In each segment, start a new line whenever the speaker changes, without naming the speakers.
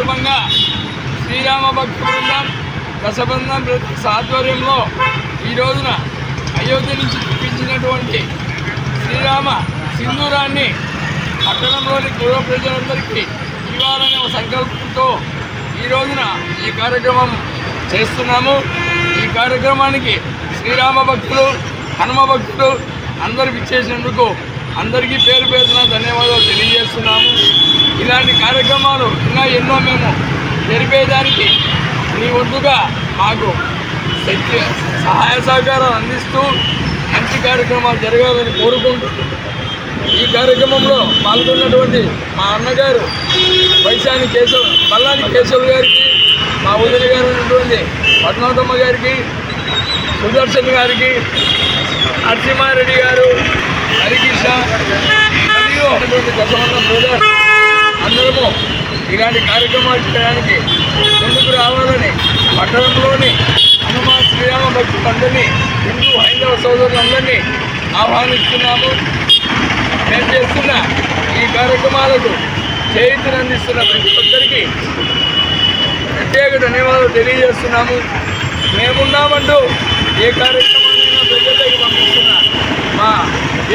సందర్భంగా శ్రీరామ బృందం దశబృందం బ్రదర్స్ ఆధ్వర్యంలో ఈ రోజున అయోధ్య నుంచి చూపించినటువంటి శ్రీరామ సింధూరాన్ని పట్టణంలోని పూర్వ ప్రజలందరికీ ఇవ్వాలనే ఒక సంకల్పంతో ఈ రోజున ఈ కార్యక్రమం చేస్తున్నాము. ఈ కార్యక్రమానికి శ్రీరామ భక్తులు హనుమ భక్తులు అందరికి ఇచ్చేసినందుకు అందరికీ పేరు పేరున ధన్యవాదాలు తెలియజేస్తున్నాము. ఇలాంటి కార్యక్రమాలు ఇంకా ఎన్నో మేము జరిపేదానికి మీ ఒడ్డుగా మాకు శక్తి సహాయ సహకారాలు అందిస్తూ మంచి కార్యక్రమాలు జరగాలని కోరుకుంటూ ఈ కార్యక్రమంలో పాల్గొన్నటువంటి మా అన్నగారు వైశాని కేశవ్ బల్లాని కేశవ్ గారికి మా వదిన గారు ఉన్నటువంటి పద్మావతమ్మ గారికి సుదర్శన్ గారికి నరసింహారెడ్డి గారు హరికృష్ణ ఉన్నటువంటి అటువంటి ప్రజలు అందరము ఇలాంటి కార్యక్రమాలు చేయడానికి ముందుకు రావాలని పట్టణంలోని హనుమ శ్రీరామ భక్తులందరినీ హిందూ హైందవ సోదరులందరినీ ఆహ్వానిస్తున్నాము. మేము చేస్తున్న ఈ కార్యక్రమాలకు చేయించిన అందిస్తున్న ప్రతి ఒక్కరికి ప్రత్యేక ధన్యవాదాలు తెలియజేస్తున్నాము. మేమున్నామంటూ ఏ కార్యక్రమాన్నైనా ప్రజల్లోకి పంపిస్తున్న మా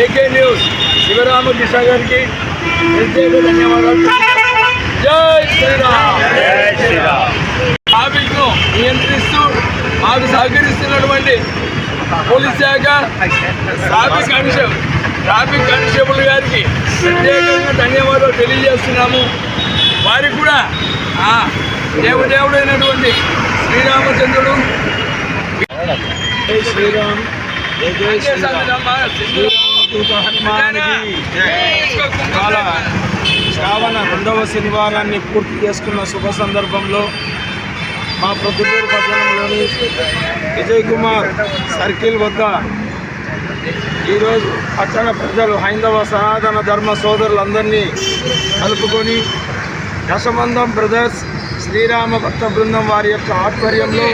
ఏకే న్యూస్ శివరామకృష్ణ గారికి ప్రత్యేక ధన్యవాదాలు. జై శ్రీరామ్. ట్రాఫిక్ను నియంత్రిస్తూ మాకు సహకరిస్తున్నటువంటి పోలీస్ శాఖ ట్రాఫిక్ కానిస్టేబుల్ ట్రాఫిక్ కానిస్టేబుల్ గారికి ప్రత్యేకంగా ధన్యవాదాలు తెలియజేస్తున్నాము. వారికి కూడా దేవదేవుడైనటువంటి శ్రీరామచంద్రుడు
శ్రీరామ్. శ్రీరామ్. ఇవాళ శ్రావణ రెండవ శనివారాన్ని పూర్తి చేసుకున్న శుభ సందర్భంలో మా ప్రొద్దుటూరు పట్టణంలోని విజయ్ కుమార్ సర్కిల్ వద్ద ఈరోజు పట్టణ ప్రజలు హైందవ సనాతన ధర్మ సోదరులందరినీ కలుపుకొని దశమందం బ్రదర్స్ శ్రీరామ భక్త బృందం వారి యొక్క ఆధ్వర్యంలో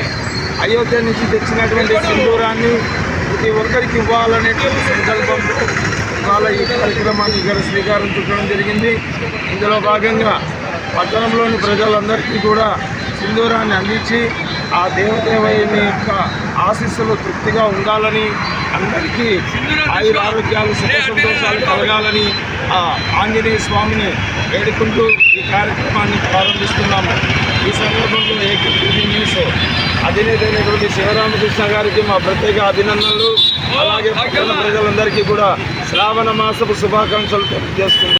అయోధ్య నుంచి తెచ్చినటువంటి సింధూరాన్ని ప్రతి ఒక్కరికి ఇవ్వాలనేటువంటి సంకల్పంతో ఇవాళ ఈ కార్యక్రమాన్ని ఇక్కడ శ్రీకారం చుట్టడం జరిగింది. ఇందులో భాగంగా పట్టణంలోని ప్రజలందరికీ కూడా సింధూరాన్ని అందించి ఆ దేవదేవయ్యని యొక్క ఆశీస్సులు తృప్తిగా ఉండాలని అందరికీ ఆయుర ఆరోగ్యాలు సుఖ సంతోషాలు కలగాలని ఆ ఆంజనేయ స్వామిని వేడుకుంటూ ఈ కార్యక్రమాన్ని ప్రారంభిస్తున్నాము. ఈ సందర్భంలో ఏకీ న్యూస్. అధినేత అయినటువంటి శివరామకృష్ణ గారికి మా ప్రత్యేక అభినందనలు. అలాగే పట్టణ ప్రజలందరికీ కూడా శ్రావణ మాసపు శుభాకాంక్షలు తెలియజేస్తుంది